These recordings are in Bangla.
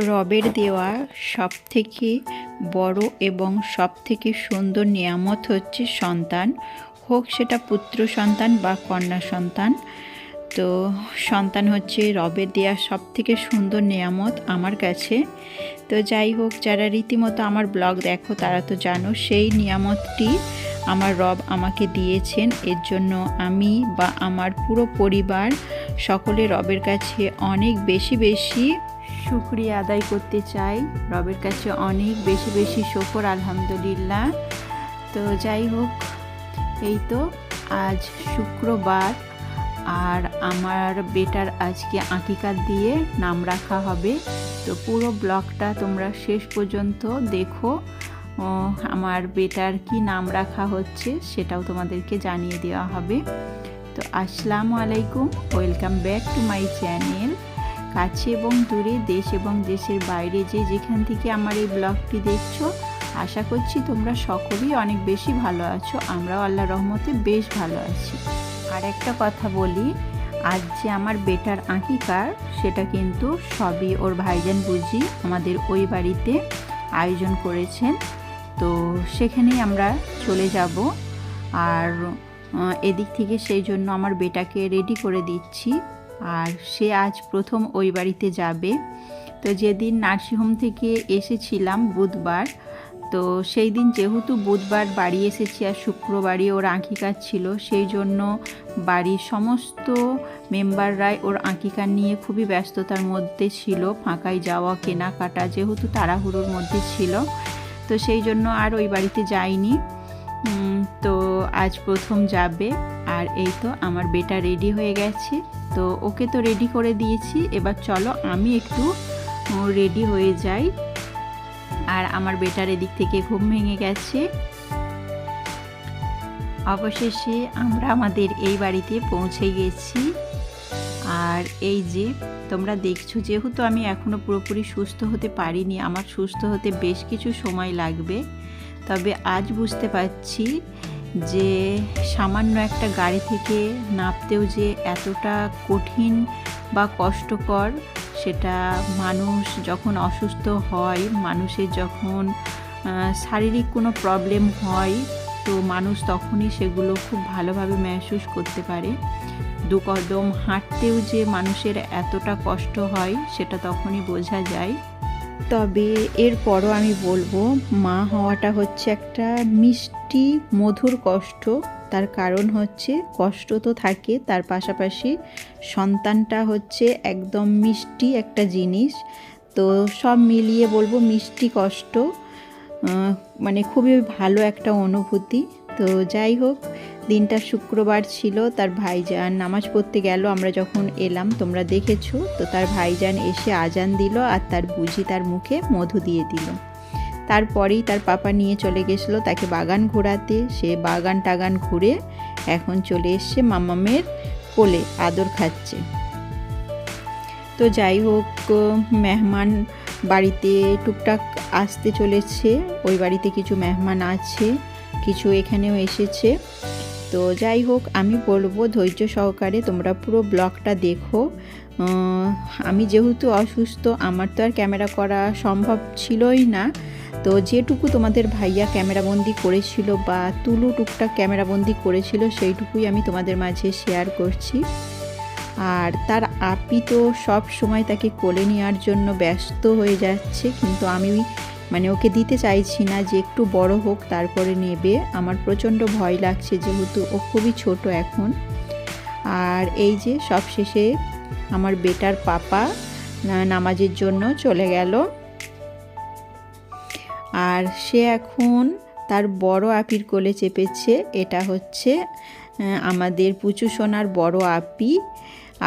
রবের দেওয়া সবথেকে বড় এবং সবথেকে সুন্দর নিয়ামত হচ্ছে সন্তান। হোক সেটা পুত্র সন্তান বা কন্যা সন্তান। তো সন্তান হচ্ছে রবের দেওয়া সবথেকে সুন্দর নিয়ামত আমার কাছে। তো যাই হোক, যারা রীতিমতো আমার ব্লগ দেখো, তারা তো জানো সেই নিয়ামতটি আমার রব আমাকে দিয়েছেন। এর জন্য আমি বা আমার পুরো পরিবার সকলে রবের কাছে অনেক বেশি বেশি শুক্রিয়া আদায় করতে চাই। রবের কাছে অনেক বেশি বেশি শকর, আলহামদুলিল্লাহ। তো যাই হোক, এই তো আজ শুক্রবার আর আমার বেটার আজকে আঁকিকা দিয়ে নাম রাখা হবে। তো পুরো ব্লগটা তোমরা শেষ পর্যন্ত দেখো। আমার বেটার কি নাম রাখা হচ্ছে সেটাও তোমাদেরকে জানিয়ে দেওয়া হবে। তো আসসালামু আলাইকুম, welcome back to my channel. কাছে এবং দূরে দেশ এবং দেশের বাইরে যে যেখান থেকে আমার এই ব্লগটি দেখছ, আশা করছি তোমরা সকলেই অনেক বেশি ভালো আছো। আমরাও আল্লাহ রহমতে বেশ ভালো আছি। আর একটা কথা বলি, আজ যে আমার বেটার আঁকিকার, সেটা কিন্তু সবই ওর ভাইজান বুঝি আমাদের ওই বাড়িতে আয়োজন করেছেন। তো সেখানেই আমরা চলে যাব। আর এদিক থেকে সেই জন্য আমার বেটাকে রেডি করে দিচ্ছি। আর সে আজ প্রথম ওই বাড়িতে যাবে। তো যেদিন নার্সিংহোম থেকে এসেছিলাম বুধবার, তো সেই দিন যেহেতু বুধবার বাড়ি এসেছি আর শুক্রবারই ওর আঁকিকার ছিল, সেই জন্য বাড়ির সমস্ত মেম্বাররাই ওর আঁকিকার নিয়ে খুবই ব্যস্ততার মধ্যে ছিল ফাঁকায় যাওয়া, কেনাকাটা যেহেতু তাড়াহুড়োর মধ্যে ছিল। তো সেই জন্য আর ওই বাড়িতে যাইনি। তো আজ প্রথম যাবে। আর এই তো আমার বেটা রেডি হয়ে গেছে। তো ওকে তো রেডি করে দিয়েছি। এবার চলো আমি একটু রেডি হয়ে যাই। আর আমার বেটার এদিক থেকে ঘুম ভেঙে গেছে। অবশেষে আমরা আমাদের এই বাড়িতে পৌঁছে গেছি। আর এই যে, তোমরা দেখছ যেহেতু আমি এখনও পুরোপুরি সুস্থ হতে পারিনি, আমার সুস্থ হতে বেশ কিছু সময় লাগবে। তবে আজ বুঝতে পারছি যে সামান্য একটা গাড়ি থেকে নামতেও যে এতটা কঠিন বা কষ্টকর, সেটা মানুষ যখন অসুস্থ হয়, মানুষের যখন শারীরিক কোনো প্রবলেম হয়, তো মানুষ তখনই সেগুলো খুব ভালোভাবে মেহসুস করতে পারে। দু কদম হাঁটতেও যে মানুষের এতটা কষ্ট হয়, সেটা তখনই বোঝা যায়। তবে এরপরও আমি বলব, মা হওয়াটা হচ্ছে একটা মিষ্টি, মধুর কষ্ট। তার কারণ হচ্ছে কষ্ট তো থাকে, তার পাশাপাশি সন্তানটা হচ্ছে একদম মিষ্টি একটা জিনিস। তো সব মিলিয়ে বলব মিষ্টি কষ্ট মানে খুবই ভালো একটা অনুভূতি। তো যাই হোক, দিনটা শুক্রবার ছিল, তার ভাইজান নামাজ পড়তে গেল, আমরা যখন এলাম, তোমরা দেখেছ, তো তার ভাইজান এসে আজান দিল আর তার বুঝি তার মুখে মধু দিয়ে দিল। তারপরেই তার পাপা নিয়ে চলে গেছিল তাকে বাগান ঘোরাতে। সে বাগান টাগান ঘুরে এখন চলে এসছে মামামের কোলে আদর খাচ্ছে। তো যাই হোক, মেহমান বাড়িতে টুকটাক আসতে চলেছে, ওই বাড়িতে কিছু মেহমান আছে। কিছু এখানেও এসেছে। তো যাই হোক, আমি বলব ধৈর্য সহকারে তোমরা পুরো ব্লগটা দেখো। আমি যেহেতু অসুস্থ, আমার তো আর ক্যামেরা করা সম্ভব ছিলই না। তো যেটুকু তোমাদের ভাইয়া ক্যামেরাবন্দি করেছিল বা তুলু টুকটাক ক্যামেরাবন্দি করেছিল, সেইটুকুই আমি তোমাদের মাঝে শেয়ার করছি। আর তার আপি তো সব সময় তাকে কোলে নেওয়ার জন্য ব্যস্ত হয়ে যাচ্ছে, কিন্তু আমি মানে ওকে দিতে চাইছি না যে একটু বড় হোক, তারপরে নেবে। আমার প্রচণ্ড ভয় লাগছে যেহেতু ও খুবই ছোট এখন। আর এই যে সব শেষে আমার বেটার পাপা নামাজের জন্য চলে গেল। আর সে এখন তার বড় আপির কোলে চেপেছে। এটা হচ্ছে আমাদের পুচু সোনার বড় আপি।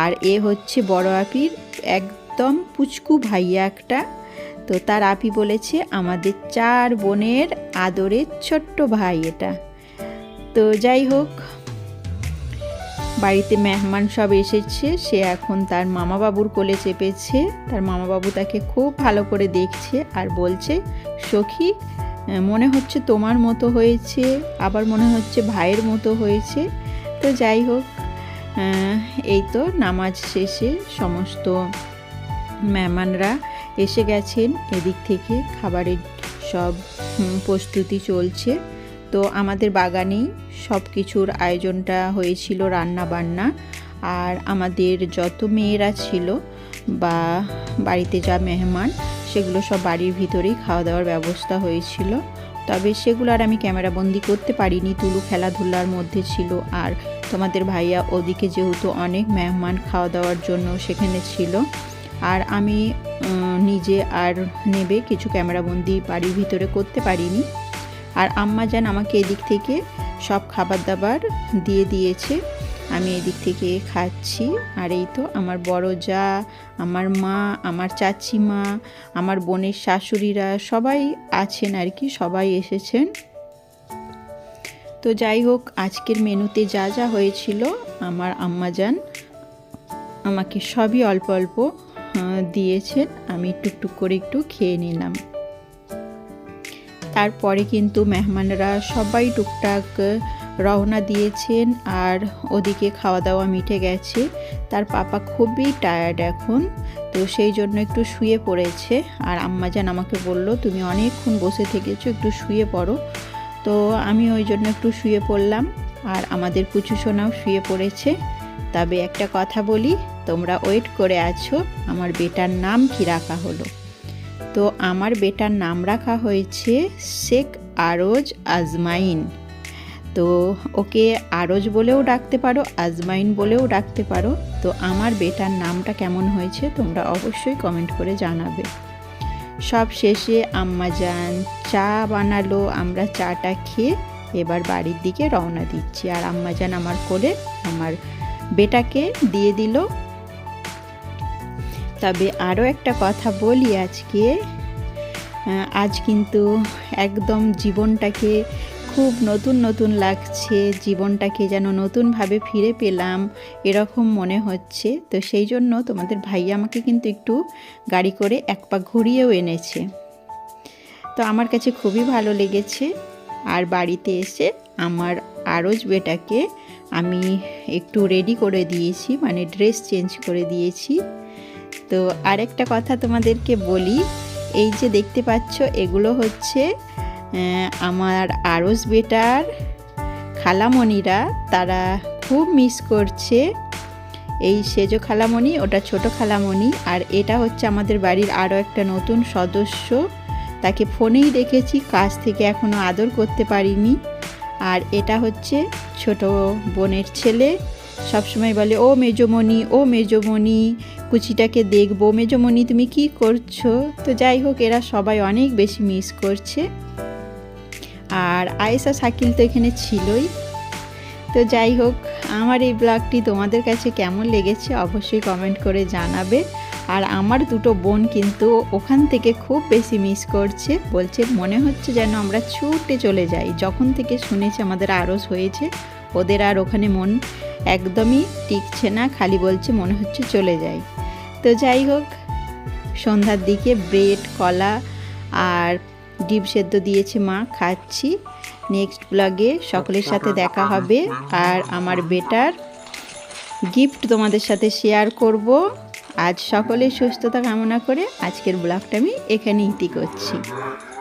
আর এ হচ্ছে বড় আপির একদম পুচকু ভাইয়া একটা তো তার আপি বলেছে, আমাদের চার বোনের আদরের ছোট্ট ভাই এটা। তো যাই হোক, বাড়িতে মেহমান সব এসেছে, সে এখন তার মামা বাবুর কোলে চেপেছে। তার মামা বাবু তাকে খুব ভালো করে দেখছে আর বলছে, সখী মনে হচ্ছে তোমার মতো হয়েছে, আবার মনে হচ্ছে ভাইয়ের মতো হয়েছে। তো যাই হোক এই তো নামাজ শেষে সমস্ত মেহমানরা এসে গেছেন, এদিক থেকে খাবারের সব প্রস্তুতি চলছে। তো আমাদের বাগানেই সব কিছুর আয়োজনটা হয়েছিল রান্না বান্না। আর আমাদের যত মেয়েরা ছিল বা বাড়িতে যা মেহমান, সেগুলো সব বাড়ির ভিতরেই খাওয়া দাওয়ার ব্যবস্থা হয়েছিল। তবে সেগুলো আর আমি ক্যামেরা বন্দি করতে পারিনি তুলু খেলাধুলার মধ্যে ছিল। আর তোমাদের ভাইয়া ওদিকে যেহেতু অনেক মেহমান খাওয়া দাওয়ার জন্য সেখানে ছিল আর আমি নিজে আর নেবে কিছু ক্যামেরাবন্দি বাড়ির ভিতরে করতে পারিনি। আর আম্মা যান আমাকে এদিক থেকে সব খাবার দাবার দিয়ে দিয়েছে, আমি এদিক থেকে খাচ্ছি। আর এই তো আমার বড় যা, আমার মা, আমার চাচি মা আমার বোনের শাশুড়িরা সবাই আছেন আর কি, সবাই এসেছেন। তো যাই হোক, আজকের মেনুতে যা যা হয়েছিল, আমার আম্মাজান আমাকে সবই অল্প অল্প দিয়েছেন, আমি টুকটুক করে একটু খেয়ে নিলাম। তারপরে কিন্তু মেহমানরা সবাই টুকটাক রওনা দিয়েছেন আর ওদিকে খাওয়া দাওয়া মিটে গেছে। তার পাপা খুবই টায়ার্ড এখন, তো সেই জন্য একটু শুয়ে পড়েছে। আর আম্মাজান আমাকে বলল, তুমি অনেকক্ষণ বসে থেকেছো, একটু শুয়ে পড়ো। তো আমি ওই জন্য একটু শুয়ে পড়লাম। আর আমাদের পুচু সোনাও শুয়ে পড়েছে। তবে একটা কথা বলি তোমরা ওয়েট করে আছো, আমার বেটার নাম কি রাখা হলো? তো আমার বেটার নাম রাখা হয়েছে শেখ আরজ আজমাইন। তো ওকে আরজ বলেও ডাকতে পারো, আজমাইন বলেও ডাকতে পারো। তো আমার বেটার নামটা কেমন হয়েছে তোমরা অবশ্যই কমেন্ট করে জানাবে। সব শেষে আম্মা যান, চা বানালো, আমরা চাটা খেয়ে এবার বাড়ির দিকে রওনা দিচ্ছি। আর আম্মা যান আমার কোলে আমার বেটাকে দিয়ে দিল তবে আরও একটা কথা বলি আজকে। আজ কিন্তু একদম জীবনটাকে খুব নতুন নতুন লাগছে, জীবনটাকে যেন নতুনভাবে ফিরে পেলাম, এরকম মনে হচ্ছে। তো সেই জন্য তোমাদের ভাইয়া আমাকে কিন্তু একটু গাড়ি করে এক পা ঘুরিয়েও এনেছে। তো আমার কাছে খুবই ভালো লেগেছে। আর বাড়িতে এসে আমার আরজ বেটাকে আমি একটু রেডি করে দিয়েছি মানে ড্রেস চেঞ্জ করে দিয়েছি। তো আরেকটা কথা তোমাদেরকে বলি, এই যে দেখতে পাচ্ছ, এগুলো হচ্ছে আমার আরস বেটার খালামণিরা, তারা খুব মিস করছে এই সেজো খালামণি, ওটা ছোট খালামণি, আর এটা হচ্ছে আমাদের বাড়ির আরও একটা নতুন সদস্য। তাকে ফোনেই দেখেছি, কাজ থেকে এখনও আদর করতে পারিনি। আর এটা হচ্ছে ছোট বোনের ছেলে, সবসময় বলে, ও মেজমণি ও মেজমণি কুচিটাকে দেখব। মেজমণি, তুমি কি করছ? তো যাই হোক, এরা সবাই অনেক বেশি মিস করছে। আর আয়েশা, শাকিল তো এখানে ছিলই। তো যাই হোক, আমার এই ব্লগটি তোমাদের কাছে কেমন লেগেছে অবশ্যই কমেন্ট করে জানাবে। আর আমার দুটো বোন কিন্তু ওখান থেকে খুব বেশি মিস করছে। বলছে, মনে হচ্ছে যেন আমরা ছুটে চলে যাই। যখন থেকে শুনেছে আমাদের আরস হয়েছে ওদের আর ওখানে মন একদমই টিকছে না খালি বলছে মনে হচ্ছে চলে যায় তো যাই হোক সন্ধ্যার দিকে ব্রেড কলা আর ডিম সেদ্ধ দিয়েছে মা খাচ্ছি। নেক্সট ব্লগে সকলের সাথে দেখা হবে। আর আমার বেটার গিফট তোমাদের সাথে শেয়ার করব। আজ সকলের সুস্থতা কামনা করে আজকের ব্লগটা আমি এখানে ইতি করছি।